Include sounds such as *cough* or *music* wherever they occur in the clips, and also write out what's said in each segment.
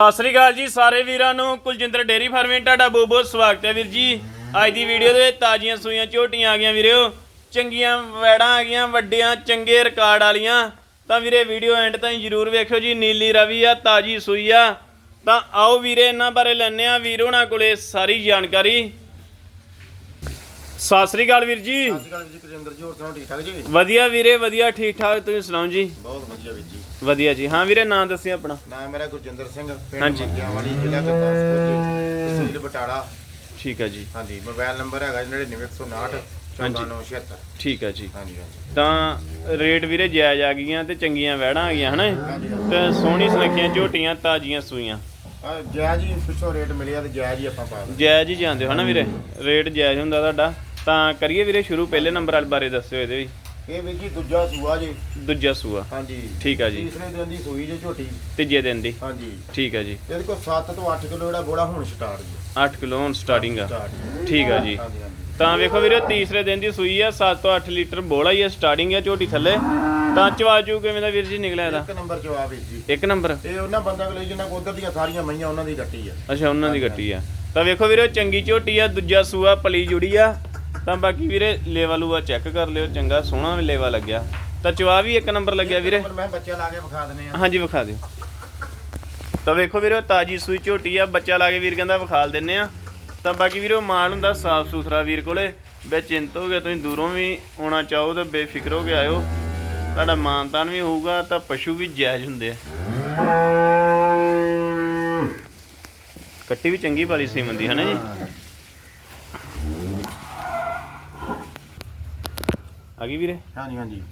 ਸਤਿ ਸ੍ਰੀ ਅਕਾਲ ਜੀ ਸਾਰੇ ਵੀਰਾਂ ਨੂੰ। ਕੁਲਜਿੰਦਰ ਡੇਰੀ ਫਾਰਮਿੰਗ ਤੁਹਾਡਾ ਬਹੁਤ ਬਹੁਤ ਸਵਾਗਤ ਹੈ ਵੀਰ ਜੀ। ਅੱਜ ਦੀ ਵੀਡੀਓ ਦੇ ਵਿੱਚ ਤਾਜ਼ੀਆਂ ਸੂਈਆਂ ਝੋਟੀਆਂ ਆ ਗਈਆਂ ਵੀਰਿਓ ਚੰਗੀਆਂ ਵੈੜਾਂ ਆ ਗਈਆਂ ਵੱਡੀਆਂ ਚੰਗੇ ਰਿਕਾਰਡ ਵਾਲੀਆਂ। ਤਾਂ ਵੀਰੇ ਵੀਡੀਓ ਐਂਡ ਤਾਈਂ ਜਰੂਰ ਵੇਖਿਓ ਜੀ ਨੀਲੀ ਰਵੀ ਆ ਤਾਜੀ ਸੂਈ ਆ। ਤਾਂ ਆਓ ਵੀਰੇ ਇਹਨਾਂ ਬਾਰੇ ਲੈਣੇ ਆ ਵੀਰ ਹੋਣਾ ਕੋਲੇ ਸਾਰੀ ਜਾਣਕਾਰੀ। ਸਤਿ ਸ੍ਰੀ ਅਕਾਲ ਵੀਰ ਜੀ। ਸਤਿ ਸ਼੍ਰੀ ਅਕਾਲ ਜੀ ਕੁਲਜਿੰਦਰ ਜੀ ਹੋਰ ਸੁਣਾਓ ਠੀਕ ਠਾਕ ਜੀ? ਵਧੀਆ ਵੀਰੇ ਵਧੀਆ ਠੀਕ ਠਾਕ। ਤੁਸੀਂ ਸੁਣਾਓ ਜੀ? ਬਹੁਤ ਵਧੀਆ ਵੀਰ ਜੀ। ਵਧੀਆ ਜੀ। ਹਾਂ ਵੀਰੇ ਨਾਂ ਦੱਸਿਓ ਆਪਣਾ। ਨਾਮ ਮੇਰਾ ਗੁਰਜਿੰਦਰ ਸਿੰਘ ਪਿੰਡ ਹਾਂਜੀ। ਮੰਗਿਆਂ ਵਾਲੀ ਜ਼ਿਲ੍ਹਾ ਗੁਰਦਾਸਪੁਰ ਜੀ। ਤਹਿਸੀਲ ਬਟਾਲਾ। ਠੀਕ ਹੈ ਜੀ। ਹਾਂਜੀ ਮੋਬਾਈਲ ਨੰਬਰ ਹੈਗਾ 99159 1496 ਠੀਕ ਹੈ ਜੀ। ਹਾਂਜੀ ਹਾਂਜੀ। ਤਾਂ ਰੇਟ ਵੀਰੇ ਜਾਇਜ਼ ਆ ਗਈਆਂ ਤੇ ਚੰਗੀਆਂ ਵਹਿੜਾਂ ਆ ਗਈਆਂ ਹਨਾ? ਤੇ ਸੋਹਣੀ ਸੁਨੱਖੀਆਂ ਝੋਟੀਆਂ ਤਾਜ਼ੀਆਂ ਸੂਈਆਂ। ਆ ਜੈ ਜੀ ਪਿੱਛੋਂ ਰੇਟ ਮਿਲਿਆ ਤੇ ਜੈ ਜੀ ਆਪਾਂ ਪਾ ਦਿੰਦੇ। ਜਾਇਜ਼ ਹੀ ਜਾਂਦੇ ਹੋ ਹਨਾ ਵੀਰੇ? ਰੇਟ ਜਾਇਜ਼ ਹੁੰਦਾ ਤੁਹਾਡਾ। ਤਾਂ ਕਰੀਏ ਵੀਰੇ ਸ਼ੁਰੂ ਪਹਿਲੇ ਨੰਬਰ ਵਾਲੇ ਬਾਰੇ ਦੱਸਿਓ ਇਹਦੇ ਵੀ। ਇਹ ਵੀਰ ਜੀ ਦੂਜਾ ਸੂਆ ਜੀ। ਦੂਜਾ ਸੂਆ। ਹਾਂਜੀ। ਠੀਕ ਆ ਜੀ। ਤੀਸਰੇ ਦਿਨ ਦੀ ਸੂਈ ਜੀ ਝੋਟੀ। ਤੀਜੇ ਦਿਨ ਦੀ। ਹਾਂਜੀ। ਠੀਕ ਆ ਜੀ। ਇਹਦੇ ਕੋਲ 7 ਤੋਂ 8 ਕਿਲੋ ਜਿਹੜਾ ਗੋੜਾ ਹੁਣ ਸਟਾਰਟ ਜੀ। 8 ਕਿਲੋ ਹੁਣ ਸਟਾਰਟਿੰਗ ਆ। ਠੀਕ ਆ ਜੀ। ਤਾਂ ਵੇਖੋ ਵੀਰੇ ਤੀਸਰੇ ਦਿਨ ਦੀ ਸੂਈ ਆ 7 ਤੋਂ 8 ਲੀਟਰ ਬੋਲਾ ਹੀ ਆ ਸਟਾਰਟਿੰਗ ਆ ਝੋਟੀ ਥੱਲੇ। ਤਾਂ ਚਵਾਜੂ ਕਿਵੇਂ ਦਾ ਵੀਰ ਜੀ ਨਿਕਲਿਆ ਇਹਦਾ? ਇੱਕ ਨੰਬਰ ਜਵਾਬ ਵੀਰ ਜੀ। ਇੱਕ ਨੰਬਰ? ਇਹ ਉਹਨਾਂ ਬੰਦਾਂ ਕੋਲ ਜਿਹਨਾਂ ਕੋਲ ਉਧਰ ਦੀਆਂ ਸਾਰੀਆਂ ਮਈਆਂ ਉਹਨਾਂ ਦੀ ਕੱਟੀ ਆ। ਅੱਛਾ ਉਹਨਾਂ ਦੀ ਗੱਟੀ ਆ। ਤਾਂ ਵੇਖੋ ਵੀਰੇ ਚੰਗੀ ਝੋਟੀ ਆ ਦੂਜਾ ਸੂਆ ਪਲੀ ਜੁੜੀ ਆ। ਤਾਂ ਬਾਕੀ ਵੀਰੇ ਲੇਵਾ ਲੂਆ ਚੈੱਕ ਕਰ ਲਿਓ ਚੰਗਾ ਸੋਹਣਾ ਲੇਵਾ ਲੱਗਿਆ। ਤਾਂ ਚਵਾ ਵੀ ਇੱਕ ਨੰਬਰ ਲੱਗਿਆ ਵੀਰੇ। ਪਰ ਮੈਂ ਬੱਚਾ ਲਾ ਕੇ ਵਿਖਾ ਦਨੇ ਆ ਹਾਂਜੀ ਵਿਖਾ ਦਿਓ। ਤਾਂ ਵੇਖੋ ਵੀਰੇ ਤਾਜੀ ਸੂਈ ਝੋਟੀ ਆ ਬੱਚਾ ਲਾ ਕੇ ਵੀਰ ਕਹਿੰਦਾ ਵਿਖਾਲ ਦਿੰਨੇ ਆ ਤਾਂ ਬਾਕੀ ਵੀਰੇ ਉਹ ਮਾਲ ਹੁੰਦਾ ਸਾਫ਼ ਸੁਥਰਾ ਵੀਰ ਕੋਲੇ। ਬੇਚਿੰਤ ਹੋ ਗਏ ਤੁਸੀਂ ਦੂਰੋਂ ਵੀ ਆਉਣਾ ਚਾਹੋ ਤਾਂ ਬੇਫਿਕਰ ਹੋ ਕੇ ਆਇਓ। ਤੁਹਾਡਾ ਮਾਨਤਾਨ ਵੀ ਹੋਊਗਾ ਤਾਂ ਪਸ਼ੂ ਵੀ ਜਾਇਜ਼ ਹੁੰਦੇ ਆ। ਕੱਟੀ ਵੀ ਚੰਗੀ ਵਾਲੀ ਸੀਮਨ ਦੀ ਹੈ ਨਾ ਜੀ? ਆ ਗਈ ਵੀਰੇ? ਹਾਂਜੀ ਹਾਂਜੀ।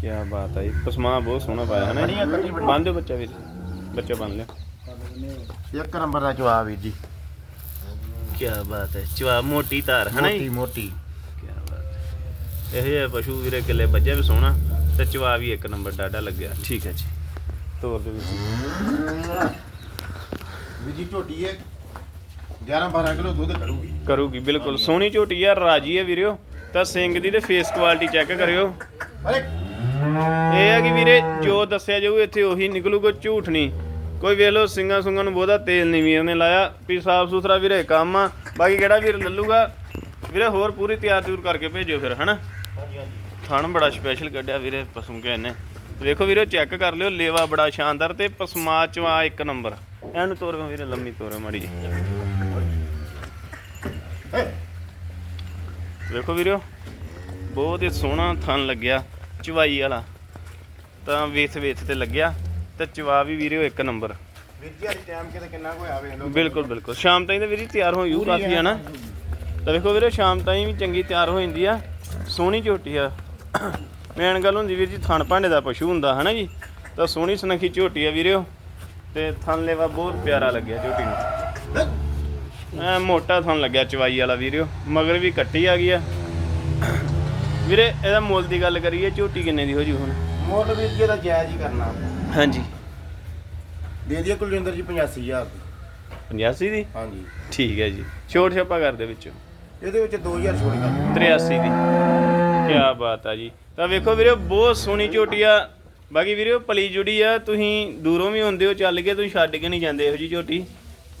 ਕੀ ਬਾਤ ਹੈ ਪਸਮਾ ਬਹੁਤ ਸੋਹਣਾ ਪਾਇਆ ਹੈ ਬੜੀਆਂ ਕੱਟੀ ਬੜੀ ਬੰਨ ਦਿਓ ਬੱਚਾ ਵੀਰ। ਬੱਚਾ ਬੰਨ ਲਿਓ। ਇੱਕ ਨੰਬਰ ਦਾ ਜਵਾਬ ਵੀਰ ਜੀ। ਕੀ ਬਾਤ ਹੈ। ਚਵਾ ਮੋਟੀ ਧਾਰ ਹੈ ਨਾ ਮੋਟੀ ਮੋਟੀ। ਕੀ ਬਾਤ ਹੈ। ਇਹ ਪਸ਼ੂ ਵੀਰੇ ਕਿੱਲੇ ਬੱਜੇ ਵੀ ਸੋਹਣਾ ਤੇ ਚਵਾ ਵੀ ਇੱਕ ਨੰਬਰ ਡਾਡਾ ਲੱਗਿਆ। ਠੀਕ ਹੈ ਜੀ। ਤੋਰ ਦੇ ਵੀਰ ਜੀ। ਝੋਟੀ ਹੈ। 11 12 ਕਿਲੋ ਦੁੱਧ ਕਰੂਗੀ। ਕਰੂਗੀ ਬਿਲਕੁਲ। ਸੋਹਣੀ ਝੋਟੀ ਆ ਰਾਜੀ ਹੈ ਵੀਰਿਓ। ਤਾਂ ਸਿੰਘ ਦੀ ਤੇ ਫੇਸ ਕੁਆਲਿਟੀ ਚੈੱਕ ਕਰਿਓ। ਇਹ ਹੈ ਕਿ ਵੀਰੇ, ਜੋ ਦੱਸਿਆ ਜਾਊ, ਇੱਥੇ ਉਹੀ ਨਿਕਲੂਗਾ, ਝੂਠ ਨਹੀਂ। ਕੋਈ ਵੇਖ ਲਓ, ਸਿੰਘਾਂ ਸੁੰਗਾਂ ਨੂੰ ਬਹੁਤਾ ਤੇਲ ਨਹੀਂ ਵੀਰ ਨੇ ਲਾਇਆ। ਵੀ ਸਾਫ਼ ਸੁਥਰਾ ਵੀਰੇ ਕੰਮ ਆ। ਬਾਕੀ ਕਿਹੜਾ ਵੀਰ ਲੱਲੂਗਾ? ਵੀਰੇ, ਹੋਰ ਪੂਰੀ ਤਿਆਰ ਤਿਉਰ ਕਰਕੇ ਭੇਜਿਓ ਫਿਰ, ਹਨਾ? ਹਾਂਜੀ ਹਾਂਜੀ ਥਣ ਬੜਾ ਸਪੈਸ਼ਲ ਕੱਢਿਆ ਵੀਰੇ, ਪਸਮ ਕੇ ਇਹਨੇ। ਵੇਖੋ ਵੀਰੇ ਚੈੱਕ ਕਰ ਲਿਓ, ਲੇਵਾ ਬੜਾ ਸ਼ਾਨਦਾਰ ਤੇ ਪਸਮਾ ਚਵਾ ਇੱਕ ਨੰਬਰ। ਇਹਨੂੰ ਤੋਰੋ ਵੀਰੇ, ਲੰਮੀ ਤੋਰੋ ਮਾੜੀ ਜੀ ਵੇਖੋ ਵੀਰਿਓ ਬਹੁਤ ਹੀ ਸੋਹਣਾ ਥਣ ਲੱਗਿਆ ਚਵਾਈ ਵਾਲਾ। ਤਾਂ ਵੇਥ ਵੇਥ ਤੇ ਲੱਗਿਆ ਤੇ ਚਵਾ ਵੀ ਵੀਰਿਓ ਇੱਕ ਨੰਬਰ। ਵੀਰ ਜੀ ਅੱਜ ਟਾਈਮ ਕਿਤੇ ਕਿੰਨਾ ਕੁ ਹੋਇਆ ਵੇਖ ਲਓ। ਬਿਲਕੁਲ ਬਿਲਕੁਲ। ਸ਼ਾਮ ਤਾਈਂ ਤਾਂ ਵੀਰੀ ਤਿਆਰ ਹੋ ਜੂ ਕਾਫੀ ਆ ਨਾ? ਤਾਂ ਵੇਖੋ ਵੀਰੇ ਸ਼ਾਮ ਤਾਈਂ ਵੀ ਚੰਗੀ ਤਿਆਰ ਹੋ ਜਾਂਦੀ ਆ। ਸੋਹਣੀ ਝੋਟੀ ਆ। ਮੇਨ ਗੱਲ ਹੁੰਦੀ ਵੀਰ ਜੀ ਥਣ ਭਾਂਡੇ ਦਾ ਪਸ਼ੂ ਹੁੰਦਾ ਹਨਾ ਜੀ? ਤਾਂ ਸੋਹਣੀ ਸੁਨੱਖੀ ਝੋਟੀ ਆ ਵੀਰਿਓ ਤੇ ਥਣ ਲੇਵਾ ਬਹੁਤ ਪਿਆਰਾ ਲੱਗਿਆ ਝੋਟੀ ਨੂੰ। ਐ ਮੋਟਾ ਥਣ ਲੱਗਿਆ ਚਵਾਈ ਵਾਲਾ ਵੀਰਿਓ ਮਗਰ ਵੀ ਕੱਟੀ ਆ ਗਈ ਆ। ਵੀਰੇ ਇਹਦਾ ਮੁੱਲ ਦੀ ਗੱਲ ਕਰੀਏ ਝੋਟੀ ਕਿੰਨੇ ਦੀ ਹੋ ਜੂ ਹੁਣ? ਮੁੱਲ ਵੀਰ ਜੀ ਦਾ ਜਾਇਜ਼ ਹੀ ਕਰਨਾ। ਹਾਂਜੀ। ਦੇ ਦਈਏ ਕੁਲਜਿੰਦਰ ਜੀ 85000 85 ਦੀ। ਹਾਂਜੀ। ਠੀਕ ਹੈ ਜੀ। ਛੋਟ ਛਾਪਾ ਕਰ ਦੇ ਵਿੱਚੋਂ? ਇਹਦੇ ਵਿੱਚ 2000 ਛੋੜ ਕਰ 83 ਦੀ। ਕੀ ਬਾਤ ਆ ਜੀ। ਤਾਂ ਵੇਖੋ ਵੀਰੇ ਬਹੁਤ ਸੋਹਣੀ ਝੋਟੀ ਆ। ਬਾਕੀ ਵੀਰੇ ਪਲੀ ਜੁੜੀ ਆ। ਤੁਸੀਂ ਦੂਰੋਂ ਵੀ ਹੁੰਦੇ ਹੋ ਚੱਲ ਕੇ ਤੁਸੀਂ ਛੱਡ ਕੇ ਨਹੀਂ ਜਾਂਦੇ ਇਹੋ ਜੀ ਝੋਟੀ।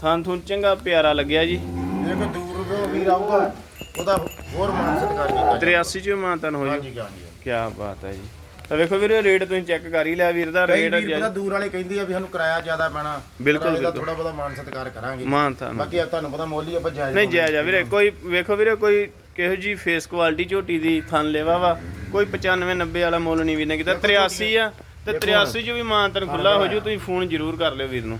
ਥਾਂ ਥੁੰ ਚੰਗਾ ਪਿਆਰਾ ਲੱਗਿਆ ਜੀ। ਕੋਈ ਦੂਰ ਤੋਂ ਵੀਰ ਆਊਗਾ ਉਹਦਾ ਹੋਰ ਮਾਨ ਸਤਿਕਾਰ ਕੀਤਾ 83 ਚ ਮਾਨਤਨ ਹੋ ਜੂ ਹਾਂਜੀ ਹਾਂਜੀ ਕੀ ਬਾਤ ਹੈ ਜੀ। ਤਾਂ ਵੇਖੋ ਵੀਰੇ ਰੇਟ ਤੁਸੀਂ ਚੈੱਕ ਕਰ ਹੀ ਲਿਆ ਵੀਰ ਦਾ ਰੇਟ ਵੀਰ ਪਤਾ ਦੂਰ ਵਾਲੇ ਕਹਿੰਦੇ ਆ ਵੀ ਸਾਨੂੰ ਕਿਰਾਇਆ ਜ਼ਿਆਦਾ ਪੈਣਾ ਬਿਲਕੁਲ, ਕਿਰਾਏ ਦਾ ਬਿਲਕੁਲ। ਥੋੜਾ ਬਹੁਤਾ ਮਾਨ ਸਤਿਕਾਰ ਕਰਾਂਗੇ। ਮਾਨਤਨ ਬਾਕੀ ਆ ਤੁਹਾਨੂੰ ਪਤਾ ਮੁੱਲ ਹੀ ਆਪਾਂ ਜਾਇਜ਼ ਨਹੀਂ ਜਾਇਜ਼ ਆ ਵੀਰੇ ਕੋਈ ਵੇਖੋ ਵੀਰੇ ਕੋਈ ਕਿਹੋ ਜੀ ਫੇਸ ਕੁਆਲਿਟੀ ਝੋਟੀ ਦੀ ਥਣ ਲੈਵਾ ਵਾ। ਕੋਈ 95 90 ਵਾਲਾ ਮੁੱਲ ਨਹੀਂ ਵੀਰ ਨੇ ਕੀਤਾ। 83 ਆ ਤੇ 83 ਚ ਵੀ ਮਾਨਤਨ ਖੁੱਲਾ ਹੋ ਜੂ ਤੁਸੀਂ ਫੋਨ ਜ਼ਰੂਰ ਕਰ ਲਿਓ ਵੀਰ ਨੂੰ।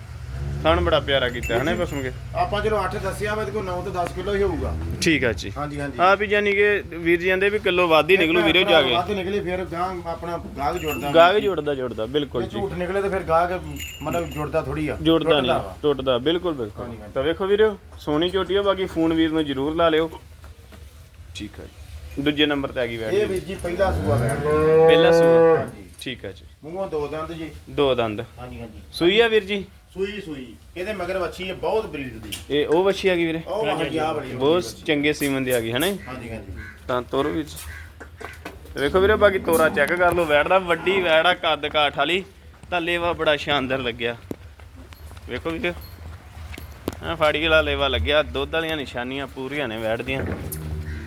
ਥਣ ਬੜਾ ਪਿਆਰਾ ਕੀਤਾ ਹਨੇ ਪਸਮਗੇ ਆਪਾਂ ਜਦੋਂ 8 ਦੱਸਿਆ ਵਾ ਤੇ ਕੋਈ 9 ਤੋਂ 10 ਕਿਲੋ ਹੀ ਹੋਊਗਾ। ਠੀਕ ਆ ਜੀ। ਹਾਂਜੀ ਹਾਂਜੀ। ਆ ਵੀ ਜਾਨੀ ਕਿ ਵੀਰ ਜੀ ਕਹਿੰਦੇ ਵੀ ਕਿਲੋ ਵੱਧ ਹੀ ਨਿਕਲੂ ਵੀਰੇ ਜਾ ਕੇ। ਵੱਧ ਨਿਕਲੇ ਫਿਰ ਗਾਂ ਆਪਣਾ ਗਾਹਕ ਜੁੜਦਾ ਗਾਹਕ ਜੁੜਦਾ ਜੁੜਦਾ ਬਿਲਕੁਲ ਜੇ ਝੂਠ ਨਿਕਲੇ ਤੇ ਫਿਰ ਗਾਹਕ ਮਤਲਬ ਜੁੜਦਾ ਥੋੜੀ ਆ ਜੁੜਦਾ ਟੁੱਟਦਾ ਨਹੀਂ। ਟੁੱਟਦਾ ਬਿਲਕੁਲ ਬਿਲਕੁਲ। ਤਾਂ ਵੇਖੋ ਵੀਰੇ ਸੋਨੀ ਝੋਟੀ ਆ ਬਾਕੀ ਫੋਨ ਵੀਰ ਨੂੰ ਜ਼ਰੂਰ ਲਾ ਲਿਓ। ਠੀਕ ਆ ਜੀ। ਦੂਜੇ ਨੰਬਰ ਤੇ ਆ ਗਈ ਇਹ ਬੈਠ ਵੀਰ ਜੀ ਪਹਿਲਾ ਸੂਆ ਬੈਠ ਪਹਿਲਾ ਸੂਆ। ਹਾਂਜੀ। ਠੀਕ ਆ ਜੀ। ਮੂੰਹੋਂ ਦੋ ਦੰਦ ਜੀ। ਦੋ ਦੰਦ। ਹਾਂਜੀ ਹਾਂਜੀ। ਸੂਈ ਆ ਵੀਰ ਜੀ? ਸੂਈ ਸੂਈ। ਇਹਦੇ ਮਗਰ ਵੱਛੀ ਹੈ ਬਹੁਤ ਬਰੀਡ ਦੀ। ਇਹ ਉਹ ਵੱਛੀ ਆ ਗਈ ਵੀਰੇ? ਉਹ ਹਾਂਜੀ ਆ ਬੜੀ ਬਹੁਤ ਚੰਗੇ ਸੀਮਨ ਦੀ ਆ ਗਈ ਹਨਾ ਜੀ? ਹਾਂਜੀ ਹਾਂਜੀ। ਤਾਂ ਤੋਰੋ ਵਿੱਚ ਵੇਖੋ ਵੀਰੇ ਬਾਕੀ ਤੋਰਾ ਚੈੱਕ ਕਰ ਲਓ ਵੈੜ ਦਾ ਵੱਡੀ ਵੈੜ ਆ ਕੱਦ ਕਾਠ ਵਾਲੀ। ਤਾਂ ਲੇਵਾ ਬੜਾ ਸ਼ਾਨਦਾਰ ਲੱਗਿਆ। ਵੇਖੋ ਵੀਡੀਓ ਆ ਫਾੜੀ ਵਾਲਾ ਲੇਵਾ ਲੱਗਿਆ ਦੁੱਧ ਵਾਲੀਆਂ ਨਿਸ਼ਾਨੀਆਂ ਪੂਰੀਆਂ ਨੇ ਵੈੜ ਦੀਆਂ।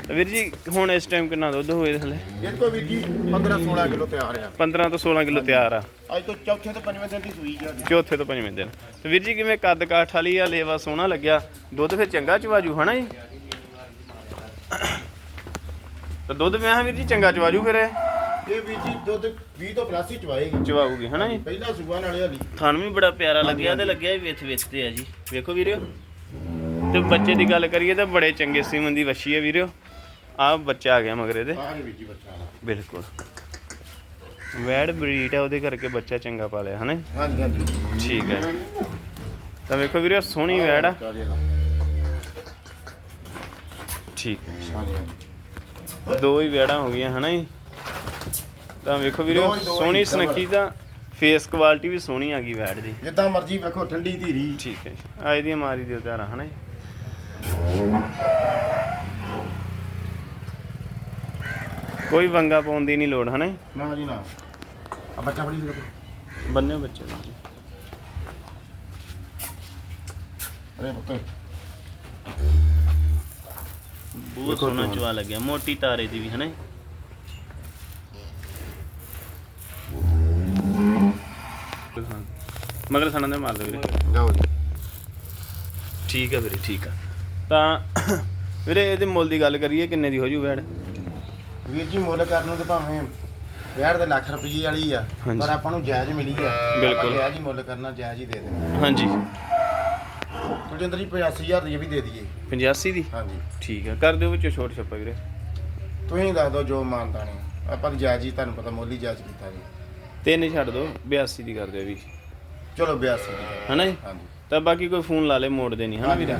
ਵੀਰ ਜੀ ਹੁਣ ਇਸ ਟਾਈਮ ਕਿੰਨਾ ਦੁੱਧ ਹੋਏ ਥਲੇ? ਇਹ ਕੋਈ ਵੀਰ ਜੀ 15 16 ਕਿਲੋ ਤਿਆਰ ਆ। 15 ਤੋਂ 16 ਕਿਲੋ ਤਿਆਰ ਆ। ਅੱਜ ਤੋਂ ਚੌਥੇ ਤੋਂ ਪੰਜਵੇਂ ਦਿਨ ਦੀ ਸੂਈ ਜੀ। ਚੌਥੇ ਤੋਂ ਪੰਜਵੇਂ ਦਿਨ। ਤੇ ਵੀਰ ਜੀ ਕਿਵੇਂ ਕੱਦ ਕਾਠ ਵਾਲੀ ਆ ਲੇਵਾ ਸੋਹਣਾ ਲੱਗਿਆ? ਦੁੱਧ ਫਿਰ ਚੰਗਾ ਚਵਾਜੂ ਹਨਾ ਜੀ? ਤੇ ਦੁੱਧ ਮੈਂ ਵੀਰ ਜੀ ਚੰਗਾ ਚਵਾਜੂ ਫਿਰ ਇਹ? ਵੀਰ ਜੀ ਦੁੱਧ 20 ਤੋਂ ਪਲੱਸ ਹੀ ਚਵਾਏਗੀ। ਚਵਾਊਗੀ ਹਨਾ ਜੀ? ਪਹਿਲਾ ਸੂਆ ਨਾਲੇ ਹਾਲੀ ਥਣ ਵੀ ਬੜਾ ਪਿਆਰਾ ਲੱਗਿਆ ਤੇ ਲੱਗਿਆ ਵੀ ਵਿਥ ਵਿਥ ਤੇ ਆ ਜੀ। ਵੇਖੋ ਵੀਰਿਓ ਤੇ ਬੱਚੇ ਦੀ ਗੱਲ ਕਰੀਏ ਤਾਂ ਬੜੇ ਚੰਗੇ ਸੀਮਨ ਦੀ ਵੱਛੀ ਹੈ ਵੀਰਿਓ ਆ ਬੱਚਾ ਆ ਗਿਆ ਮਗਰ ਇਹਦੇ। ਆਹ ਵੀਰ ਜੀ ਬੱਚਾ ਦਾ। ਬਿਲਕੁਲ। ਵੈੜ ਬਰੀਡ ਹੈ ਉਹਦੇ ਕਰਕੇ ਬੱਚਾ ਚੰਗਾ ਪਾਲਿਆ ਹਨਾ? ਹਾਂਜੀ ਹਾਂਜੀ। ਠੀਕ ਹੈ ਤਾਂ ਵੇਖੋ ਵੀਰਿਓ ਸੋਹਣੀ ਵੈੜ ਆ। ਦਾ। ਠੀਕ ਹੈ ਦੋ ਹੀ ਵੈੜਾਂ ਹੋ ਗਈਆਂ ਹਨਾ ਜੀ? ਤਾਂ ਵੇਖੋ ਦੋ ਦੋ ਹੀ ਸੋਹਣੀ। ਸੁਨੱਖੀ ਤਾਂ ਫੇਸ ਕੁਆਲਿਟੀ ਵੀ ਸੋਹਣੀ ਆ ਗਈ ਵੈੜ ਦੀ। ਜਿੱਦਾਂ ਮਰਜ਼ੀ ਵੇਖੋ ਠੰਡੀ ਧੀਰੀ। ਠੀਕ ਹੈ ਜੀ। ਆ ਇਹਦੀ ਮਾਰੀ ਦਿਓ ਧਾਰਾ ਹਨਾ ਜੀ? ਕੋਈ ਵੰਗਾ ਪਾਉਣ ਦੀ ਨਹੀਂ ਲੋੜ ਹਨਾ? ਨਾ ਜੀ ਨਾ। ਆ ਬੱਚਾ ਫੜੀ ਸੀ ਬੰਨਿਓ ਬੱਚੇ ਨੂੰ। ਅਰੇ ਪੁੱਤ। ਬਹੁਤ ਸੋਹਣਾ ਚਵਾ ਲੱਗਿਆ ਮੋਟੀ ਤਾਰੇ ਦੀ ਵੀ ਹਨਾ? ਮਗਰ ਸਣਾਂ ਦੇ ਮਾਰ ਦੋ ਵੀਰੇ। ਜਾਓ ਜੀ। ਠੀਕ ਹੈ ਵੀਰੇ ਠੀਕ ਆ। ਤਾਂ ਵੀਰੇ ਇਹਦੇ ਮੁੱਲ ਦੀ ਗੱਲ ਕਰੀਏ ਕਿੰਨੇ ਦੀ ਹੋ ਜੂ ਵੈੜ ਵੀਰ ਜੀ ਮੁੱਲ ਕਰਨ ਨੂੰ ਤੇ ਭਾਵੇਂ ਵਿਆਹ ਦੇ ਲੱਖ ਰੁਪਏ ਵਾਲੀ ਆ ਹਾਂਜੀ। ਪਰ ਆਪਾਂ ਨੂੰ ਜਾਇਜ਼ ਮਿਲੀ ਆ। ਬਿਲਕੁਲ। ਜਾਇਜ਼ ਹੀ ਮੁੱਲ ਕਰਨਾ ਜਾਇਜ਼ ਹੀ ਦੇ ਦੇਣਾ। ਹਾਂਜੀ। ਕੁਲਜਿੰਦਰ ਜੀ 85000 ਦੀ ਵੀ ਦੇ ਦਈਏ। 85 ਦੀ? ਹਾਂਜੀ। ਠੀਕ ਹੈ ਕਰ ਦਿਓ ਵਿੱਚੋਂ ਛੋਟ ਛੱਪਾ ਵੀਰੇ। ਤੁਸੀਂ ਦੱਸ ਦਿਓ ਜੋ ਮਾਨਤਾ ਨੇ ਆਪਾਂ ਤਾਂ ਜਾਇਜ਼ ਹੀ ਤੁਹਾਨੂੰ ਪਤਾ ਮੁੱਲ ਹੀ ਜਾਇਜ਼ ਕੀਤਾ ਜੀ। ਤਿੰਨ ਹੀ ਛੱਡ ਦਿਓ 82 ਦੀ ਕਰ ਦਿਓ ਵੀ। ਚਲੋ 82 ਦੀ ਕਰ ਹਨਾ ਜੀ? ਹਾਂਜੀ। ਤਾਂ ਬਾਕੀ ਕੋਈ ਫੋਨ ਲਾ ਲੇ ਮੋੜ ਦੇ ਨਹੀਂ ਹਨਾ ਵੀਰੇ?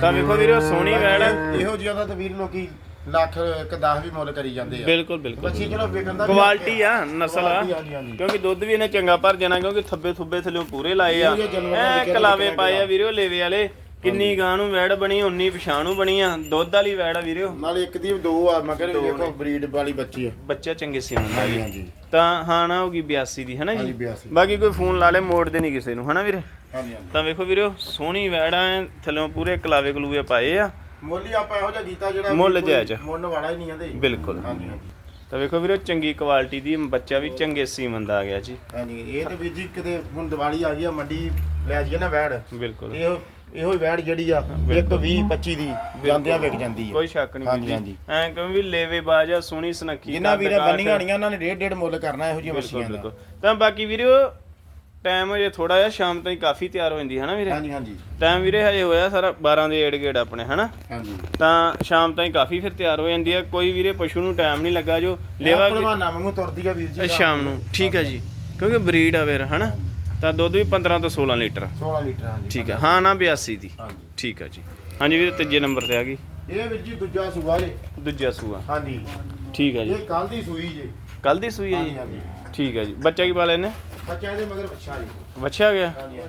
ਤਾਂ ਵੇਖੋ ਵੀਰੇ ਸੋਹਣੀ ਵੈੜ ਇਹੋ ਜਿਹਾ ਤਾਂ ਵੀਰ ਲੋਕੀ ਲੱਖ ਇੱਕ 10 ਵੀ ਮੁੱਲ ਕਰੀ ਜਾਂਦੇ ਆ। ਬਿਲਕੁਲ ਬਿਲਕੁਲ। ਬੱਚੀ ਚਲੋ ਵੇਖਣ ਦਾ ਵੀ ਕੁਆਲਿਟੀ ਆ ਨਸਲ ਆ। ਕੁਆਲਿਟੀ, ਹਾਂਜੀ, ਹਾਂਜੀ। ਕਿਉਂਕਿ ਦੁੱਧ ਵੀ ਇਹਨੇ ਚੰਗਾ ਭਰ ਜਾਣਾ ਕਿਉਂਕਿ ਥੱਬੇ ਥੁੱਬੇ ਥੱਲੇ ਪੂਰੇ ਲਾਏ ਆ। ਦੇ ਐ ਕਿਹੜੇ ਕਲਾਵੇ ਪਾਏ ਆ ਵੀਰੋ ਲੇਵੇ ਵਾਲੇ। ਕਿੰਨੀ ਗਾਂ ਨੂੰ ਵੈੜ ਬਣੀ ਉਨੀ ਪਛਾਣੂ ਬਣੀ ਆ। ਦੁੱਧ ਵਾਲੀ ਵੈੜ ਆ ਵੀਰੋ। ਨਾਲੇ ਇੱਕ ਦੀ ਦੋ ਆ ਮੈਂ ਕਹਿੰਦਾ ਵੇਖੋ ਬਰੀਡ ਵਾਲੀ ਬੱਚੀ ਆ। ਬੱਚਾ ਚੰਗੇ ਸੀ ਹੁੰਦਾ ਹਾਂਜੀ ਤਾਂ ਹਾਂ ਨਾ ਹੋਗੀ 82 ਦੀ ਹਨਾ ਹਾਂਜੀ ਜੀ 82 ਬਾਕੀ ਕੋਈ ਫੋਨ ਲਾ ਲੇ ਮੋੜ ਦੇ ਨਹੀਂ ਕਿਸੇ ਨੂੰ ਹਨਾ ਵੀਰੇ? ਹਾਂਜੀ ਹਾਂਜੀ। ਤਾਂ ਵੇਖੋ ਵੀਰੋ ਸੋਹਣੀ ਵੈੜਾਂ ਐ ਥੱਲੇ ਪੂਰੇ ਕਲਾਵੇ ਕਲੂਵੇ ਪਾਏ ਆ। ਮੁੱਲ ਹੀ ਆਪਾਂ ਇਹੋ ਜਿਹਾ ਕੀਤਾ ਜਿਹੜਾ ਮੁੱਲ ਜਾਇਜ਼। ਮੁੱਲ ਵਾਲਾ ਹੀ ਨਹੀਂ ਆਂਦੇ ਬਿਲਕੁਲ। ਹਾਂਜੀ ਹਾਂਜੀ। ਤਾਂ ਵੇਖੋ ਵੀਰੋ ਚੰਗੀ ਕੁਆਲਿਟੀ ਦੀ ਬੱਚਾ ਵੀ ਚੰਗੇ ਸੀਮਨ ਦਾ ਆ ਗਿਆ ਜੀ। ਹਾਂਜੀ ਇਹ ਤੇ ਵੀਰ ਜੀ ਕਿਤੇ ਹੁਣ ਦੀਵਾਲੀ ਆ ਗਈ ਆ ਮੰਡੀ ਲੈ ਜਾਈਏ ਨਾ ਵੈੜ। ਬਿਲਕੁਲ। ਇਹੋ ਇਹੋ ਹੀ ਵੈੜ ਜਿਹੜੀ ਆ ਇੱਕ 20 25 ਦੀ ਜਾਂਦਿਆਂ ਵਿਕ ਜਾਂਦੀ ਆ। ਕੋਈ ਸ਼ੱਕ ਨਹੀਂ ਹਾਂਜੀ, ਹਾਂਜੀ। ਐ ਕਿਉਂ ਵੀ ਲੇਵੇ ਬਾਜਾ ਸੋਹਣੀ ਸੁਨੱਖੀ ਜਿਨ੍ਹਾਂ ਵੀਰੇ। ਬੰਨੀਆਂ ਹੋਣੀਆਂ ਉਹਨਾਂ ਨੇ ਡੇਢ ਡੇਢ ਮੁੱਲ ਕਰਨਾ ਇਹੋ ਜਿਹੀਆਂ ਬਿਲਕੁਲ ਮੱਛੀਆਂ ਦਾ। ਬਿਲਕੁਲ। ਤਾਂ ਬਾਕੀ ਵੀਰੋ ਟਾਈਮ ਹਜੇ ਥੋੜਾ ਜਿਹਾ ਸ਼ਾਮ ਤਾਈਂ ਕਾਫੀ ਤਿਆਰ ਹੋ ਜਾਂਦੀ ਹੈ ਨਾ ਵੀਰੇ? ਹਾਂਜੀ ਹਾਂਜੀ। ਟਾਈਮ ਵੀਰੇ ਹਜੇ ਹੋਇਆ ਸਾਰਾ 12 ਦੇ ਏੜ ਗੇੜ ਆਪਣੇ ਹਨਾ? ਹਾਂਜੀ। ਤਾਂ ਸ਼ਾਮ ਤਾਈਂ ਕਾਫੀ ਫਿਰ ਤਿਆਰ ਹੋ ਜਾਂਦੀ ਹੈ। ਕੋਈ ਵੀਰੇ ਪਸ਼ੂ ਨੂੰ ਟਾਈਮ ਨਹੀਂ ਲੱਗਾ ਜੋ ਲੇਵਾ ਲੇਵਾ ਭਲਵਾਨਾਂ ਵਾਂਗੂ ਤੁਰਦੀ ਆ ਵੀਰ ਜੀ ਸ਼ਾਮ ਨੂੰ। ਠੀਕ ਹੈ ਜੀ। ਕਿਉਂਕਿ ਬਰੀਡ ਆ ਵੀਰ ਹਨਾ? ਤਾਂ ਦੁੱਧ ਵੀ 15 ਤੋਂ 16 ਲੀਟਰ। 16 ਲੀਟਰ ਹਾਂਜੀ। ਠੀਕ ਹੈ। ਹਾਂ ਨਾ 82 ਦੀ। ਹਾਂਜੀ। ਠੀਕ ਹੈ ਜੀ। ਹਾਂਜੀ ਵੀਰੇ ਤੀਜੇ ਨੰਬਰ ਤੇ ਆ ਗਈ। ਇਹ ਵੀਰ ਜੀ ਦੂਜਾ ਸੂਆ ਜੇ। ਦੂਜਾ ਸੂਆ। ਹਾਂਜੀ। ਠੀਕ ਹੈ ਜੀ। ਇਹ ਕੱਲ ਦੀ ਸੂਈ ਜੇ। ਕੱਲ ਦੀ ਸੂਈ ਹੈ ਜੀ। ਠੀਕ ਹੈ ਜੀ। ਬੱਚਾ ਕੀ ਪਾ ਲੈਨੇ ਬੱਚਾ ਇਹਦੇ ਮਗਰ ਬੱਚਾ ਜੀ। ਵੱਛਾ ਗਿਆ? ਹਾਂਜੀ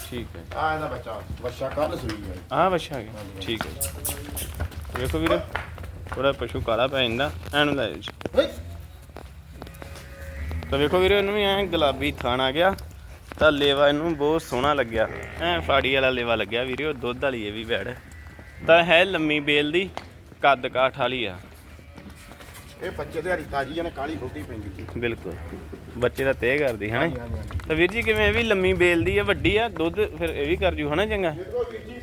ਠੀਕ ਹੈ। ਆ ਇਹਦਾ ਬੱਚਾ ਬੱਚਾ ਕੱਲ ਸੂਈ ਹੈ ਆਹ ਵੱਛਾ ਗਿਆ। ਠੀਕ ਹੈ ਜੀ। ਵੇਖੋ ਵੀਰੇ ਥੋੜਾ ਪਸ਼ੂ ਕਾਲਾ ਪੈ ਜਾਂਦਾ ਐਨੂੰ ਲੈ ਜਾਓ ਜੀ। ਓਏ। ਤਾਂ ਵੇਖੋ ਵੀਰੇ ਇਹਨੂੰ ਵੀ ਐ ਗੁਲਾਬੀ ਥਾਣ ਆ ਗਿਆ। ਤਾਂ ਲੇਵਾ ਇਹਨੂੰ ਬਹੁਤ ਸੋਹਣਾ ਲੱਗਿਆ। ਐ ਫਾੜੀ ਵਾਲਾ ਲੇਵਾ ਲੱਗਿਆ ਵੀਰੇ ਉਹ ਦੁੱਧ ਵਾਲੀ ਇਹ ਵੀ ਵੈੜ ਤਾਂ ਹੈ ਲੰਮੀ ਬੇਲ ਦੀ ਕੱਦ ਕਾਠ ਵਾਲੀ ਆ। ਇਹ ਬੱਚੇ ਦੇ ਹਰੀ ਤਾਜੀ ਨੇ ਕਾਲੀ ਬੋਟੀ ਪੈਂਦੀ ਬਿਲਕੁਲ। ਬੱਚੇ ਦਾ ਤੇਹ ਕਰਦੀ ਹੈ ਨਾ ਤਾਂ ਵੀਰ ਜੀ ਕਿਵੇਂ ਇਹ ਵੀ ਲੰਮੀ ਬੇਲ ਦੀ ਆ ਵੱਡੀ ਆ ਦੁੱਧ ਫਿਰ ਇਹ ਵੀ ਕਰ ਜੂ ਹਨਾ ਚੰਗਾ? ਦੇਖੋ ਵੀਰ ਜੀ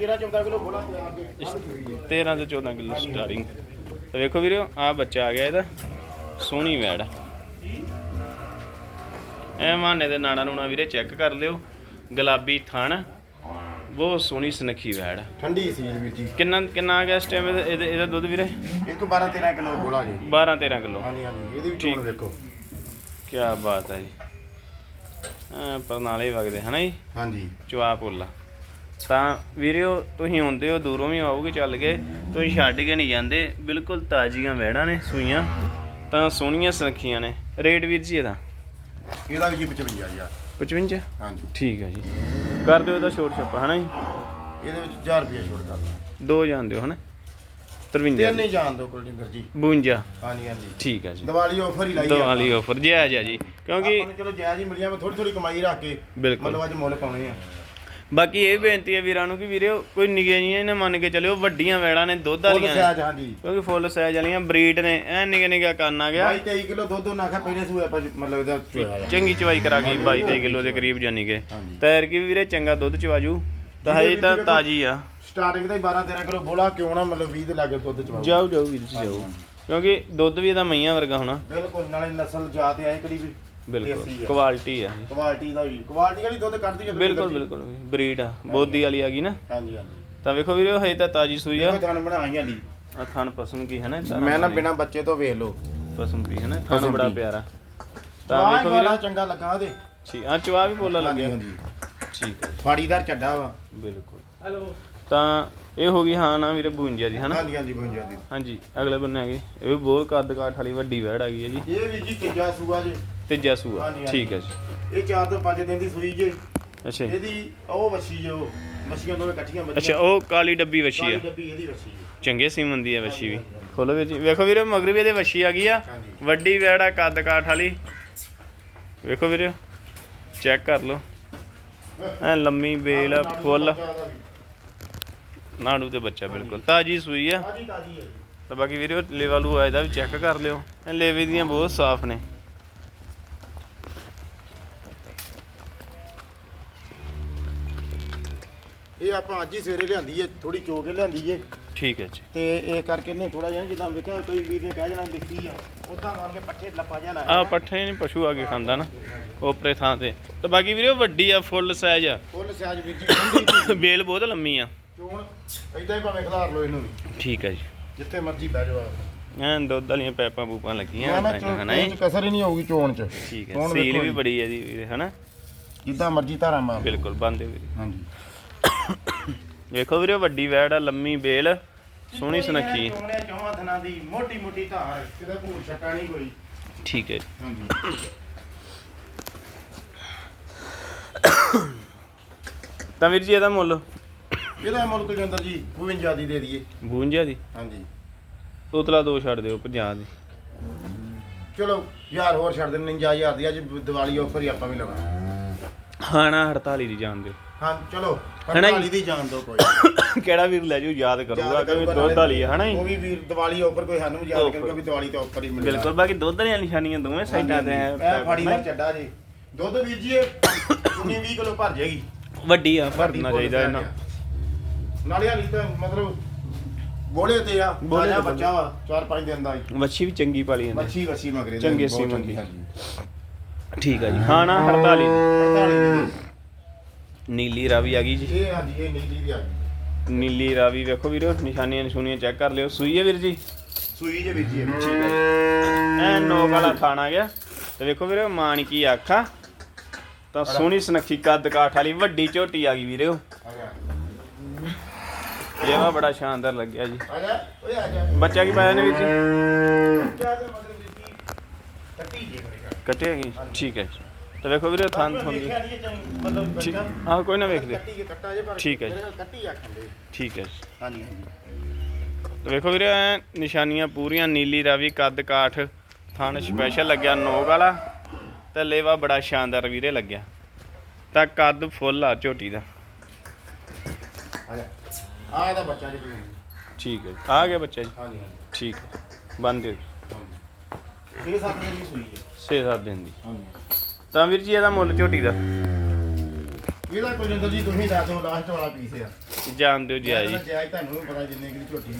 13 14 ਕਿਲੋ ਬੋਲਾ ਤਿਆਰ ਦੇ ਕੱਲ੍ਹ ਸੂਈ ਹੈ 13 ਤੋਂ 14 ਕਿਲੋ ਸਟਾਰਟਿੰਗ ਤਾਂ ਵੇਖੋ ਵੀਰੋ ਆ ਬੱਚਾ ਆ ਗਿਆ ਇਹਦਾ ਸੋਹਣੀ ਵੈੜ। ਐ ਮਾਨੇ ਦੇ ਨਾੜਾ ਨੂਣਾ ਵੀਰੇ ਚੈੱਕ ਕਰ ਲਿਓ ਗੁਲਾਬੀ ਥਣ ਬਹੁਤ ਸੋਹਣੀ ਸੁਨੱਖੀ ਵੈੜ। ਠੰਡੀ ਸੀ ਵੀਰ ਜੀ। ਕਿੰਨਾ ਕਿੰਨਾ ਆ ਗਿਆ ਇਸ ਟਾਈਮ ਇਹਦਾ ਇਹਦਾ ਦੁੱਧ ਵੀਰੇ? ਇੱਕ 12 13 ਕਿਲੋ ਬੋਲਾ ਜੀ। 12 13 ਕਿਲੋ। ਹਾਂਜੀ ਹਾਂਜੀ ਇਹਦੀ ਵੀ। ਚੋਣ ਵੇਖੋ। ਕੀ ਬਾਤ ਹੈ ਜੀ। ਐ ਪਰਨਾਲੇ ਵਗਦੇ ਹਨਾ ਜੀ? ਹਾਂਜੀ। ਚਵਾ ਪੁੱਲਾ। ਤਾਂ ਵੀਰਿਓ ਤੁਸੀਂ ਹੁੰਦੇ ਹੋ ਦੂਰੋਂ ਵੀ ਆਓਗੇ ਚੱਲ ਕੇ ਤੁਸੀਂ ਛੱਡ ਕੇ ਨਹੀਂ ਜਾਂਦੇ ਬਿਲਕੁਲ ਤਾਜ਼ੀਆਂ ਵਹਿੜਾਂ ਨੇ ਸੂਈਆਂ। ਤਾਂ ਸੋਹਣੀਆਂ ਸੁਨੱਖੀਆਂ ਨੇ। ਰੇਟ ਵੀਰ ਜੀ ਇਹਦਾ? ਇਹਦਾ ਵੀ ਜੀ 55000 55 ਹਾਂਜੀ। ਠੀਕ ਹੈ ਜੀ। ਕਰ ਦਿਓ ਇਹਦਾ ਛੋਟ ਛੱਪਾ ਹਨਾ ਜੀ? ਇਹਦੇ ਵਿੱਚ 1000 ਰੁਪਏ ਛੋੜ ਕਰ ਦਾਂ ਦੋ ਜਾਣ ਦਿਓ ਹਨਾ? 53 ਤਿੰਨ ਹੀ ਜਾਣ ਦੋ ਕੁਲਜਿੰਦਰ ਜੀ। 52 ਹਾਂਜੀ ਹਾਂਜੀ। ਠੀਕ ਹੈ ਜੀ। ਦੀਵਾਲੀ ਆਫਰ ਹੀ ਲਾਈ ਆ ਦੀਵਾਲੀ ਆਫਰ ਜਾਇਜ਼ ਆ ਜੀ ਕਿਉਂਕਿ ਆਪਾਂ ਨੂੰ ਚਲੋ ਜਾਇਜ਼ ਹੀ ਮਿਲਿਆ ਮੈਂ ਥੋੜੀ ਥੋੜੀ ਕਮਾਈ ਰੱਖ ਕੇ ਬਿਲਕੁਲ। ਮਤਲਬ ਅੱਜ ਮੁੱਲ ਪਾਉਣੇ ਆ। ਬਾਕੀ ਇਹ ਬੇਨਤੀ ਹੈ ਵੀਰਾਂ ਨੂੰ ਕਿ ਵੀਰੇ ਕੋਈ ਨਿਗੇ ਨਹੀਂ ਇਹਨਾਂ ਮੰਨ ਕੇ ਚੱਲਿਓ ਵੱਡੀਆਂ ਵੈੜਾਂ ਨੇ ਦੁੱਧ ਫੁੱਲ ਵਾਲੀਆਂ ਨੇ ਸਿਆਜ ਹਾਂਜੀ। ਕਿਉਂਕਿ ਫੁੱਲ ਸਾਈਜ਼ ਵਾਲੀਆਂ ਬਰੀਡ ਨੇ ਐ ਨਿਗੇ ਨਿਗਾ ਕਰਨ ਗਿਆ। 22 23 ਕਿਲੋ ਦੁੱਧ ਨਾ ਖਾ ਪਹਿਲੇ ਸੂਏ ਆਪਾਂ ਮਤਲਬ ਇਹਦਾ ਚੋਇਆ ਆ ਚੰਗੀ ਚਵਾਈ ਕਰਾ ਗਈ 22 23 ਕਿਲੋ ਦੇ ਕਰੀਬ ਜਾਨੀ ਕਿ। ਹਾਂਜੀ। ਤੈਰ ਕੀ ਵੀ ਵੀਰੇ ਚੰਗਾ ਦੁੱਧ ਚਵਾਜੂ ਤਾਂ ਹਜੇ ਤਾਂ ਤਾਜੀ ਆ। ਸਟਾਰਟਿੰਗ ਦਾ ਹੀ 12 13 ਕਿਲੋ ਬੋਲਾ ਕਿਉਂ ਨਾ ਮਤਲਬ 20 ਦੇ ਲਾਗੇ ਦੁੱਧ ਚਵਾ ਜਾਓ ਜਾਓ ਵੀਰ ਜੀ ਜਾਓ। ਕਿਉਂਕਿ ਦੁੱਧ ਵੀ ਇਹਦਾ ਮਈਆਂ ਵਰਗਾ ਹੋਣਾ। ਬਿਲਕੁਲ ਨਾਲੇ ਨਸਲ ਜਾਤ ਐ ਕਿਹੜੀ ਵੀ। ਬਿਲਕੁਲ। ਕੁਆਲਿਟੀ ਆ। ਕੁਆਲਿਟੀ ਦਾ ਵੀ ਕੁਆਲਿਟੀ ਵਾਲੀ ਦੁੱਧ ਕੱਢਦੀ ਹੈ ਬਿਲਕੁਲ ਬਿਲਕੁਲ ਬਰੀਡ ਆ ਬੋਦੀ ਵਾਲੀ ਆ ਗਈ ਨਾ। ਹਾਂਜੀ ਹਾਂਜੀ। ਤਾਂ ਵੇਖੋ ਵੀਰੇ ਹਜੇ ਤਾਂ ਤਾਜੀ ਸੂਈ ਆ। ਇਹ ਥਣ ਬਣਾਈ ਲਈ ਆ ਥਣ ਪਸੰਦ ਕੀ ਹੈ ਨਾ ਮੈਂ ਨਾ ਬਿਨਾ ਬੱਚੇ ਤੋਂ ਵੇਖ ਲਓ। ਪਸੰਦ ਕੀ ਹੈ ਨਾ ਥਣ ਪਸਮ ਬੜਾ। ਪਿਆਰਾ। ਤਾਂ ਵੇਖੋ ਬੜਾ ਵੀਰੇ ਚੰਗਾ ਲੱਗਾ ਉਹਦੇ। ਠੀਕ ਆ ਚਵਾ ਵੀ ਬੋਲਾ ਲੱਗਿਆ ਹਾਂਜੀ। ਠੀਕ। ਹੈ ਫਾੜੀਦਾਰ ਚੱਡਾ ਵਾ। ਬਿਲਕੁਲ। ਹੈਲੋ। ਤਾਂ ਇਹ ਹੋ ਗਈ ਹਾਂ ਨਾ ਵੀਰੇ 52 ਦੀ ਹਨਾ? ਹਾਂਜੀ ਹਾਂਜੀ ਬੰਜਾ ਦੀ। ਹਾਂਜੀ ਅਗਲੇ ਬੰਨੇ ਆ ਗਈ ਇਹ ਵੀ ਬਹੁਤ ਕੱਦ ਕਾਠ ਵਾਲੀ ਵੱਡੀ ਵੈੜ ਆ ਗਈ ਹੈ ਜੀ। ਇਹ ਵੀ ਜੀ ਤੀਜਾ ਸੂਆ ਜੇ। ਤੀਜਾ ਸੂਆ ਹਾਂਜੀ, ਠੀਕ ਹੈ ਜੀ। ਇਹ 4 ਤੋਂ 5 ਦਿਨ ਦੀ ਸੂਈ ਜੇ। ਅੱਛਾ ਜੀ। ਇਹਦੀ ਉਹ ਵੱਛੀ ਜੋ ਮੱਛੀਆਂ ਦੋਵੇਂ ਇਕੱਠੀਆਂ ਬੱਚੀਆਂ ਅੱਛਾ ਉਹ ਕਾਲੀ ਡੱਬੀ ਵੱਛੀ ਕਾਲੀ ਆ ਡੱਬੀ ਇਹਦੀ ਵੱਛੀ ਹੈ ਚੰਗੇ ਸੀਮਨ ਦੀ ਹੈ ਵੱਛੀ ਵੀ। ਖੋਲੋ ਵੀਰ ਜੀ। ਵੇਖੋ ਵੀਰੇ ਮਗਰ ਵੀ ਇਹਦੇ ਵੱਛੀ ਆ ਗਈ ਆ। ਹਾਂਜੀ। ਵੱਡੀ ਵੈੜ ਆ ਕੱਦ ਕਾਠ ਵਾਲੀ। ਵੇਖੋ ਵੀਰੇ ਚੈੱਕ ਕਰ ਲਓ। ਐ ਲੰਮੀ ਬੇਲ ਆ ਫੁੱਲ। ਨਾੜੂ ਤੇ ਬੱਚਾ ਬਿਲਕੁਲ। ਤਾਜੀ ਸੂਈ ਆ। ਤਾਜੀ ਤਾਜੀ ਹੈ ਤਾਂ ਬਾਕੀ ਵੀਰੇ ਲੇਵਾ ਲੂ ਆ ਇਹਦਾ ਵੀ ਚੈੱਕ ਕਰ ਲਿਓ। ਇਹ ਲੇਵੇ ਦੀਆਂ ਬਹੁਤ ਸਾਫ਼ ਨੇ। ਇਹ ਆਪਾਂ ਅੱਜ ਹੀ ਸਵੇਰੇ ਲਿਆਂਦੀ ਹੈ ਥੋੜੀ ਚੋ ਕੇ ਲਿਆਂਦੀ ਹੈ ਠੀਕ ਹੈ ਜੀ। ਤੇ ਇਹ ਕਰਕੇ ਨੇ ਥੋੜਾ ਜਿਹਾ ਜਿੱਦਾਂ ਵੇਖਿਆ ਕੋਈ ਵੀਰ ਨੇ ਕਹਿ ਜਾਣਾ ਦਿੱਤੀ ਆ ਉਦਾਂ ਮਾਰ ਕੇ ਪੱਠੇ ਲੱਪਾ ਜਾਣਾ ਆ ਪੱਠੇ ਨਹੀਂ ਪਸ਼ੂ ਆ ਕੇ ਖਾਂਦਾ ਨਾ ਉਪਰੇ ਥਾਂ ਤੇ। ਤਾਂ ਬਾਕੀ ਵੀਰੇ ਵੱਡੀ ਆ ਫੁੱਲ ਸਾਈਜ਼ ਆ। ਫੁੱਲ ਸਿਆਜ ਵੀਰ ਜੀ ਬੇਲ *coughs* ਬਹੁਤ ਲੰਮੀ ਆ। ਚੋਣ ਇਦਾਂ ਹੀ ਭਾਵੇਂ ਖਿਲਾਰ ਲਓ ਇਹਨੂੰ ਵੀ। ਠੀਕ ਹੈ ਜੀ। ਜਿੱਥੇ ਮਰਜ਼ੀ ਬਹਿ ਜਾਓ ਐਨ ਦੁੱਧ ਵਾਲੀਆਂ ਪੈਪਾਂ ਪੂਪਾਂ ਲੱਗੀਆਂ ਨਾ ਨਾ ਤਾਂ ਚੋਣ ਹਨਾ ਜੀ? ਚ ਕਸਰ ਹੀ ਨਹੀਂ ਹੋਊਗੀ ਚੋਣ ਚ। ਠੀਕ ਹੈ ਚੋਣ ਸੀਲ ਵੇਖੋ ਵੀ ਜੀ। ਬੜੀ ਹੈ ਜੀ ਵੀਰੇ ਹਨਾ? ਜਿੱਦਾਂ ਮਰਜ਼ੀ ਧਾਰਾ ਮਾਰ। ਲਓ। ਬਿਲਕੁਲ ਬੰਦੇ ਵੀਰੇ। ਹਾਂਜੀ। ਵੇਖੋ ਵੀਰੇ ਵੱਡੀ ਵੈੜ ਆ ਲੰਮੀ ਬੇਲ ਸੋਹਣੀ ਸੁਨੱਖੀ। ਚੋਣਿਆ ਚੌਹਾਂ ਦਿਨਾਂ ਦੀ ਮੋਟੀ ਮੋਟੀ ਧਾਰ ਕਿਤੇ ਭੂਰ ਛੱਟਾ ਨਹੀਂ ਕੋਈ। ਠੀਕ ਹੈ ਜੀ। ਹਾਂਜੀ। ਤਾਂ ਵੀਰ ਜੀ ਇਹਦਾ ਮੁੱਲ? ਇਹਦਾ ਮੁੱਲ ਕੁਲਜਿੰਦਰ ਜੀ 52 ਦੀ ਦੇ ਦਈਏ। 52 ਦੀ? ਹਾਂਜੀ। ਉਤਲਾ ਦੋ ਛੱਡ ਦਿਓ 50 ਦੀ। ਚਲੋ ਯਾਰ ਹੋਰ ਛੱਡ ਦਿੰਦੇ 50000 ਦੀ। ਅੱਜ ਦੀਵਾਲੀ ਆਫਰ ਹੀ ਆਪਾਂ ਵੀ ਲਗਾਉਣਾ ਹਾਂ ਨਾ 48 ਦੀ ਜਾਣ ਦਿਓ। ਹਾਂ ਚਲੋ ਹਨਾ ਜੀ? 48 ਦੀ ਜਾਣ ਦੋ ਕੋਈ। ਕਿਹੜਾ ਵੀਰ ਲੈ ਜਾਊ ਯਾਦ ਕਰੂਗਾ ਕਿ ਵੀ ਦੁੱਧ ਵਾਲੀ ਹੈ ਹਨਾ ਜੀ? ਉਹ ਵੀ ਵੀਰ ਦੀਵਾਲੀ ਆਫਰ ਕੋਈ ਸਾਨੂੰ ਯਾਦ Offer। ਕਰੂਗਾ ਵੀ ਦੀਵਾਲੀ ਤੇ ਆਫਰ ਹੀ ਮਿਲੇਗਾ ਬਿਲਕੁਲ ਬਾਕੀ ਦੁੱਧ ਵਾਲੀਆਂ ਨਿਸ਼ਾਨੀਆਂ ਦੋਵੇਂ ਸਾਈਡਾਂ ਤੇ ਇਹ ਫਾੜੀ ਹੈ ਚੱਡਾ ਜੀ। ਦੁੱਧ ਵੀਰ ਜੀ ਇਹ 19 20 ਕਿਲੋ ਭਰ ਜਾਏਗੀ। ਵੱਡੀ ਆ ਭਰਨਾ ਚਾਹੀਦਾ ਇਹਨਾਂ। ਨਾਲੇ ਹਾਲੀ ਤਾਂ ਮਤਲਬ ਬੋਲੇ ਤੇ ਆ ਬੋਲੇ ਬੋਲੇ ਤੇ ਬੱਚਾ ਵਾ 4-5 ਦਿਨ ਦਾ ਹੀ। ਵੱਛੀ ਵੀ ਚੰਗੀ ਪਾਲੀ ਜਾਂਦੀ। ਮੱਛੀ ਵਸੀ ਮਗਰੇ ਚੰਗੇ ਬਹੁਤ ਸੀਮਨ ਦੀ। ਹਾਂਜੀ। ਠੀਕ ਆ ਜੀ ਹਾਂ ਨਾ 48 ਦੀ 48 ਦੀ। ਨੀਲੀ ਰਾਵੀ ਆ ਗਈ ਜੀ। ਇਹ ਹਾਂਜੀ ਇਹ ਨੀਲੀ ਦੀ ਆ ਗਈ। ਨੀਲੀ ਰਾਵੀ ਵੇਖੋ ਵੀਰੋ ਨਿਸ਼ਾਨੀਆਂ ਨਿਸ਼ੂਨੀਆਂ ਚੈੱਕ ਕਰ ਲਿਓ। ਸੂਈ ਹੈ ਵੀਰ ਜੀ? ਸੂਈ ਜੇ ਵਿੱਚ ਹੀ ਹੈ ਐ ਨੋਕ ਵਾਲਾ ਥਾਣ ਆ ਗਿਆ। ਤੇ ਵੇਖੋ ਵੀਰੋ ਮਾਨਕੀ ਅੱਖਾਂ ਤਾਂ ਸੋਹਣੀ ਸੁਨੱਖੀ ਕੱਦ ਕਾਠ ਵਾਲੀ ਵੱਡੀ ਝੋਟੀ ਆ ਗਈ ਵੀਰੋ। ਆ ਇਹ ਵਾ ਬੜਾ ਸ਼ਾਨਦਾਰ ਲੱਗਿਆ ਜੀ। ਆ ਜਾ ਓਏ ਆ ਜਾ। ਬੱਚਾ ਕੀ ਪਾਇਆ ਨੇ ਦੇ ਮਤਲਬ ਵੀਰ ਜੀ ਕੱਟੀ ਜੇ ਕਰੇਗਾ ਕੱਟਿਆ ਗਈ ਠੀਕ ਹੈ ਤਾਂ ਵੇਖੋ ਵੀਰੋ ਥਾਂ ਥਾਂ ਦੀ ਮਤਲਬ ਬੱਚਾ। ਆਹ ਕੋਈ ਨਾ ਵੇਖਦੇ ਕੱਟੀ ਕੇ ਕੱਟਾ ਜੇ ਪਰ ਠੀਕ ਹੈ ਕੱਟੀ ਦੇ। ਠੀਕ ਹੈ ਹਾਂਜੀ ਵੇਖੋ ਵੀਰੇ ਨਿਸ਼ਾਨੀਆਂ ਪੂਰੀਆਂ ਨੀਲੀ ਰਾਵੀ ਕੱਦ ਕਾਠ ਥਣ ਸਪੈਸ਼ਲ ਲੱਗਿਆ ਨੋਕ ਵਾਲਾ। ਤੇ ਲੇਵਾ ਬੜਾ ਸ਼ਾਨਦਾਰ ਵੀਰੇ ਲੱਗਿਆ। ਤਾਂ ਕੱਦ ਫੁੱਲ ਆ ਝੋਟੀ ਦਾ। ਆ ਜਾ। ਆ ਇਹਦਾ ਬੱਚਾ ਜੀ ਕੋਈ ਠੀਕ ਹੈ ਜੀ। ਆ ਗਿਆ ਬੱਚਾ ਜੀ। ਹਾਂਜੀ ਠੀਕ ਹੈ। ਬੰਦ ਦਿਓ ਇਹ ਸਾਥ ਦੀ ਸੂਈ ਹੈ। 6-7 ਦਿਨ ਦੀ। ਹਾਂਜੀ। ਤਾਂ ਵੀਰ ਜੀ ਇਹਦਾ ਮੁੱਲ ਝੋਟੀ ਦਾ? ਇਹਦਾ ਕੁਲਜਿੰਦਰ ਜੀ ਤੁਸੀਂ ਦੱਸ ਦਿਓ ਲਾਸਟ ਵਾਲਾ ਪੀਸ ਆ। ਜਾਣ ਦਿਓ ਜੀ ਆ ਜੀ। ਜਾਇਜ਼ ਤੁਹਾਨੂੰ ਵੀ ਪਤਾ ਜਿੰਨੇ ਕਿ ਝੋਟੀ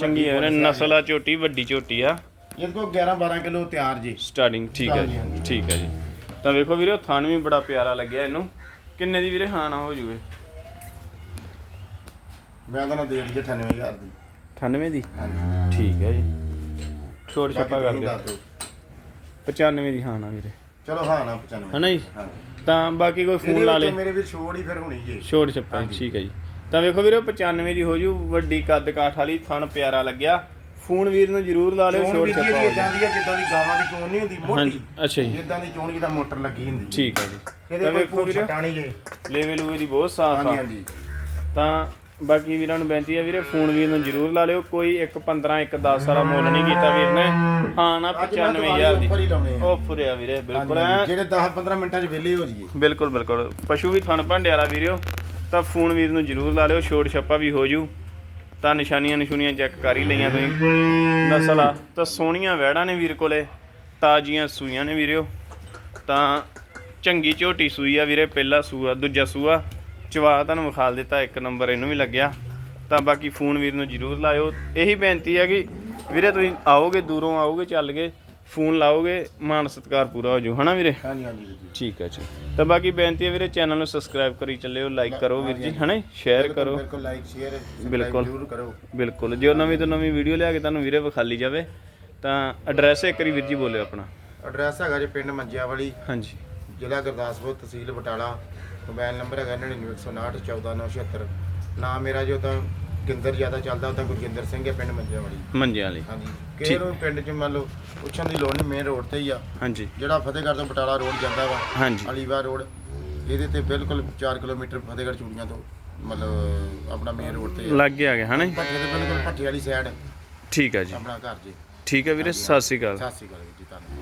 ਚੰਗੀ ਹੈ ਨਸਲ ਆ ਝੋਟੀ ਵੱਡੀ ਝੋਟੀ ਆ। ਇਹਦੇ ਕੋਲ 11 12 ਕਿਲੋ ਤਿਆਰ ਜੀ। ਸਟਾਰਟਿੰਗ ਠੀਕ ਹੈ ਜੀ। ਠੀਕ ਹੈ ਜੀ। ਤਾਂ ਵੇਖੋ ਵੀਰੇ ਥਣ ਵੀ ਬੜਾ ਪਿਆਰਾ ਲੱਗਿਆ ਇਹਨੂੰ। ਕਿੰਨੇ ਦੀ ਵੀਰੇ ਹਾਂ ਨਾ ਹੋ ਜੂਵੇ। ਮੈਂ ਤਾਂ ਨਾ ਦੇ ਲਈ 98000 ਦੀ। 98 ਦੀ? ਹਾਂਜੀ। ਠੀਕ ਹੈ ਜੀ। ਛੋਟ ਛੱਪਾ ਕਰ ਦਿਓ ਦੱਸ ਦਿਓ। 95 ਦੀ ਹਾਂ ਨਾ ਵੀਰੇ। ਚਲੋ ਹਾਂ ਨਾ 95 ਹਨਾ ਜੀ? ਹਾਂਜੀ ਤਾਂ ਬਾਕੀ ਕੋਈ ਫੋਨ ਲਾ ਲੇ। ਮੇਰੇ ਵੀ ਛੋੜ ਹੀ ਫਿਰ ਹੋਣੀ ਜੀ। ਛੋਟ ਛੱਪਾ ਹਾਂਜੀ। ਠੀਕ ਹੈ ਜੀ। ਤਾਂ ਵੇਖੋ ਵੀਰੇ 95 ਦੀ ਹੋ ਜੂ ਵੱਡੀ ਕੱਦ ਕਾਠ ਵਾਲੀ ਥਣ ਪਿਆਰਾ ਲੱਗਿਆ। ਫੋਨ ਵੀਰ ਨੂੰ ਜ਼ਰੂਰ ਲਾ ਲਿਓ ਛੋਟ ਛੱਪਾ ਇਦਾਂ ਦੀ ਜਿੱਦਾਂ ਦੀ ਗਾਵਾਂ ਦੀ ਚੋਣ ਨਹੀਂ ਹੁੰਦੀ ਹਾਂਜੀ ਮੋਟੀ ਅੱਛਾ ਜੀ। ਜਿੱਦਾਂ ਦੀ ਚੋਣ ਜਿਹਦਾ ਮੋਟਰ ਲੱਗੀ ਹੁੰਦੀ। ਠੀਕ ਹੈ ਜੀ। ਇਹਦੇ ਕੋਈ ਛਟਾਣੀ ਜੇ। ਲੇਵੇ ਲੂਵੇ ਦੀ ਬਹੁਤ ਸਾਫ਼ ਹਾਂਜੀ ਆ ਹਾਂਜੀ। ਤਾਂ ਬਾਕੀ ਵੀਰਾਂ ਨੂੰ ਬੇਨਤੀ ਹੈ ਵੀਰੇ ਫੋਨ ਵੀਰ ਨੂੰ ਜ਼ਰੂਰ ਲਾ ਲਿਓ। ਕੋਈ 1 15 1 10 ਵਾਲਾ ਮੁੱਲ ਨਹੀਂ ਕੀਤਾ ਵੀਰ ਨੇ। ਹਾਂ ਨਾ ਅੱਜ ਮੈਂ 95000 ਦੀ ਉਹ ਫੁਰਿਆ ਵੀਰੇ ਬਿਲਕੁਲ ਜਿਹੜੇ 10 15 ਮਿੰਟਾਂ 'ਚ ਵਿਹਲੇ ਹੋ ਜਾਈਏ। ਬਿਲਕੁਲ ਬਿਲਕੁਲ। ਪਸ਼ੂ ਵੀ ਥਣ ਭਾਂਡੇ ਵਾਲਾ ਵੀਰਿਓ ਤਾਂ ਫੋਨ ਵੀਰ ਨੂੰ ਜ਼ਰੂਰ ਲਾ ਲਿਓ ਛੋਟ ਛੱਪਾ ਵੀ ਹੋ ਜੂ। ਤਾਂ ਨਿਸ਼ਾਨੀਆਂ ਨਿਸ਼ੂਨੀਆਂ ਚੈੱਕ ਕਰ ਹੀ ਲਈਆਂ ਤੁਸੀਂ। ਨਸਲ ਤਾਂ ਸੋਹਣੀਆਂ ਵੈੜਾਂ ਨੇ ਵੀਰ ਕੋਲੇ ਤਾਜ਼ੀਆਂ ਸੂਈਆਂ ਨੇ ਵੀਰਿਓ। ਤਾਂ ਚੰਗੀ ਝੋਟੀ ਸੂਈ ਆ ਵੀਰੇ ਪਹਿਲਾ ਸੂਆ ਦੂਜਾ ਸੂਆ। ਚਵਾ ਤੁਹਾਨੂੰ ਵਿਖਾ ਦਿੱਤਾ ਇੱਕ ਨੰਬਰ ਇਹਨੂੰ ਵੀ ਲੱਗਿਆ। ਤਾਂ ਬਾਕੀ ਫੋਨ ਵੀਰ ਨੂੰ ਜ਼ਰੂਰ ਲਾਇਓ। ਇਹੀ ਬੇਨਤੀ ਹੈ ਕਿ ਵੀਰੇ ਤੁਸੀਂ ਆਓਗੇ ਦੂਰੋਂ ਆਓਗੇ ਚੱਲ ਕੇ ਫੋਨ ਲਾਓਗੇ ਮਾਨ ਸਤਿਕਾਰ ਪੂਰਾ ਹੋ ਜੂ ਹਨਾ ਵੀਰੇ? ਹਾਂਜੀ ਹਾਂਜੀ ਠੀਕ ਹੈ ਜੀ। ਤਾਂ ਬਾਕੀ ਬੇਨਤੀ ਹੈ ਵੀਰੇ ਚੈਨਲ ਨੂੰ ਸਬਸਕ੍ਰਾਈਬ ਕਰੀ ਚੱਲਿਓ ਲਾਈਕ ਕਰੋ ਵੀਰ ਜੀ ਹਨਾ? ਸ਼ੇਅਰ ਕਰੋ। ਬਿਲਕੁਲ ਲਾਈਕ ਸ਼ੇਅਰ ਬਿਲਕੁਲ। ਜ਼ਰੂਰ ਕਰੋ। ਬਿਲਕੁਲ। ਜੋ ਨਵੀਂ ਤੋਂ ਨਵੀਂ ਵੀਡੀਓ ਲਿਆ ਕੇ ਤੁਹਾਨੂੰ ਵੀਰੇ ਵਿਖਾਲੀ ਜਾਵੇ ਤਾਂ ਐਡਰੈਸ ਇੱਕ ਵਾਰੀ ਵੀਰ ਜੀ ਬੋਲਿਓ ਆਪਣਾ। ਐਡਰੈਸ ਹੈਗਾ ਜੀ ਪਿੰਡ ਮੰਜਿਆ ਵਾਲੀ ਹਾਂਜੀ। ਜ਼ਿਲ੍ਹਾ ਗੁਰਦਾਸਪੁਰ ਤਹਿਸੀਲ ਬਟਾਲਾ। ਮੋਬਾਈਲ ਨੰਬਰ ਹੈਗਾ 9959 ਨਾਮ ਮੇਰਾ ਜੋ ਤਾਂ ਗਿੰਦਰ ਜ਼ਿਆਦਾ ਚੱਲਦਾ ਉਹ ਤਾਂ ਗੁਰਜਿੰਦਰ ਸਿੰਘ ਹੈ ਪਿੰਡ ਮੰਜਿਆ ਵਾਲੀ ਮੰਜਿਆਂ ਵਾਲੀ। ਹਾਂਜੀ। ਕਿਸੇ ਨੂੰ ਪਿੰਡ 'ਚ ਮੰਨ ਲਓ ਪੁੱਛਣ ਦੀ ਲੋੜ ਨਹੀਂ ਮੇਨ ਰੋਡ ਤੇ ਹੀ ਆ। ਹਾਂਜੀ। ਜਿਹੜਾ ਫਤਿਹਗੜ੍ਹ ਤੋਂ ਬਟਾਲਾ ਰੋਡ ਜਾਂਦਾ ਵਾ ਹਾਂਜੀ। ਅਲੀਵਾ ਰੋਡ ਇਹਦੇ ਤੇ ਬਿਲਕੁਲ 4 ਕਿਲੋਮੀਟਰ ਫਤਿਹਗੜ੍ਹ ਚੂੜੀਆਂ ਤੋਂ ਮਤਲਬ ਆਪਣਾ ਮੇਨ ਰੋਡ ਤੇ। ਲੱਗ ਗਿਆ ਗਿਆ ਹਨਾ? ਜੀ? ਭੱਠੇ ਦੇ ਬਿਲਕੁਲ ਭੱਠੇ ਵਾਲੀ ਸਾਈਡ ਠੀਕ ਹੈ ਜੀ। ਆਪਣਾ ਘਰ ਜੀ। ਠੀਕ ਹੈ ਵੀਰੇ ਸਤਿ ਸ਼੍ਰੀ ਅਕਾਲ। ਸਤਿ ਸ਼੍ਰੀ ਅਕਾਲ ਜੀ ਤੁਹਾਨੂੰ